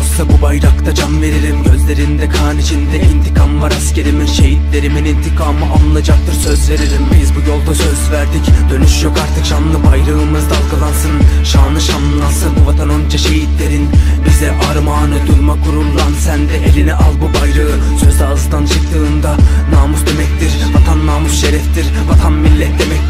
olsa bu bayrakta can veririm. Gözlerinde kan içinde intikam var askerimin Şehitlerimin intikamı alınacaktır söz veririm. Biz bu yolda söz verdik Dönüş yok artık. Şanlı bayrağımız dalgalansın Şanı şanlansın. Bu vatan onca şehitlerin Bize armağanı. Durma gururlan Sen de eline al bu bayrağı. Söz ağızdan çıktığında namus demektir Vatan namus şereftir. Vatan millet demektir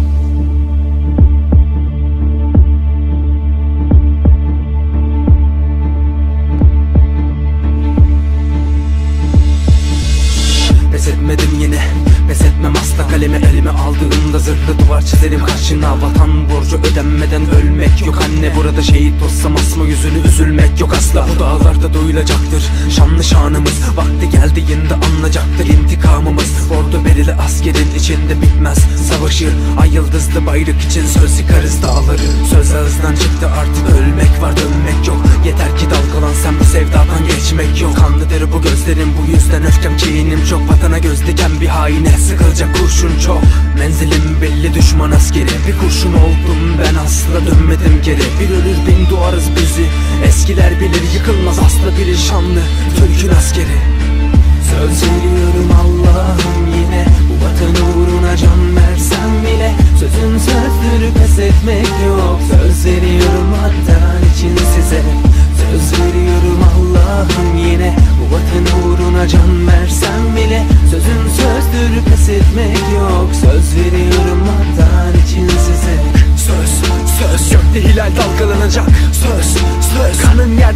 Burada şehit olsam asma yüzünü üzülmek yok asla. Bu dağlarda duyulacaktır şanlı şanımız. Vakti geldiğinde anlayacaktır intikamımız. Ordu berili askerin içinde bitmez Savaşı. Ay yıldızlı bayrak için söz yıkarız dağları. Söz ağızdan çıktı artık ölmek var dönmek yok. Yeter ki dalgalan sen bu sevdadan geçmek yok. Kanlı deri bu gözlerim bu yüzden öfkem haine sıkılacak kurşun çok. Menzilim belli düşman askeri. Bir kurşun oldum ben asla dönmedim geri. Bir ölür bin doğarız bizi. Eskiler bilir yıkılmaz asla biri şanlı. Türk'ün askeri. Söz veriyorum Allah'ım yine. Bu vatan uğruna can versem bile. Sözün sözdür pes etmek yok. Söz veriyorum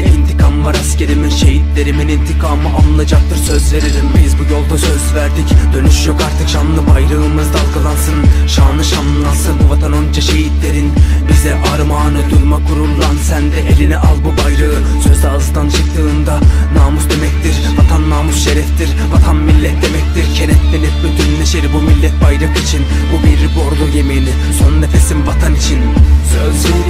içinde intikam var askerimin Şehitlerimin intikamı alınacaktır söz veririm. Biz bu yolda söz verdik Dönüş yok artık şanlı bayrağımız dalgalansın Şanı şanlansın. Bu vatan onca şehitlerin Bize armağanı durma gururlan Sen de eline al bu bayrağı Söz ağızdan çıktığında namus demektir. Vatan namus şereftir Vatan millet demektir. Kenetlenip bütünleşir bu millet bayrak için. Bu bir bordo yemini Son nefesim vatan için. Söz veriyorum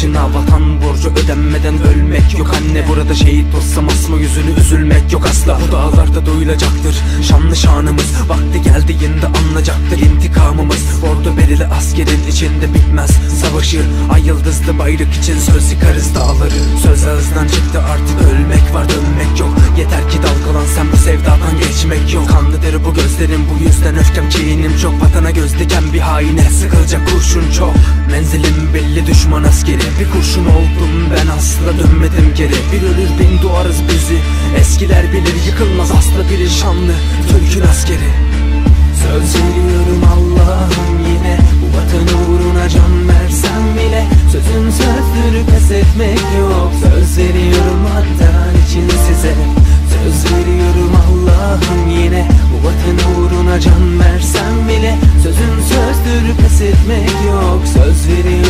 karşına Vatan borcu ödenmeden ölmek yok. Anne burada şehit olsam asma yüzünü üzülmek yok asla. Bu dağlarda duyulacaktır şanlı şanımız. Vakti geldiğinde anlayacaktır intikamımız. Ordu belirli askerin içinde bitmez Savaşı. Ay yıldızlı bayrak için söz yıkarız dağları. Söz ağızdan çıktı artık ölmek var dönmek yok. Yeter ki dalgalan sen bu sevdadan geçmek yok. Kanlı deri bu gözlerim bu yüzden öfkem kinim çok. Vatana göz diken bir haine. Sıkılacak kurşun çok. Menzilim belli düşman askeri Bir kurşun oldum ben asla dönmedim geri. Bir ölür bin doğarız bizi Eskiler bilir yıkılmaz asla biri şanlı Türk'ün askeri. Söz veriyorum Allah'ım yine Bu vatan uğruna can versem bile. Sözün sözdür pes etmek yok Söz veriyorum vatan için size. Söz veriyorum Allah'ım yine Bu vatan uğruna can versem bile. Sözün sözdür pes etmek yok Söz veriyorum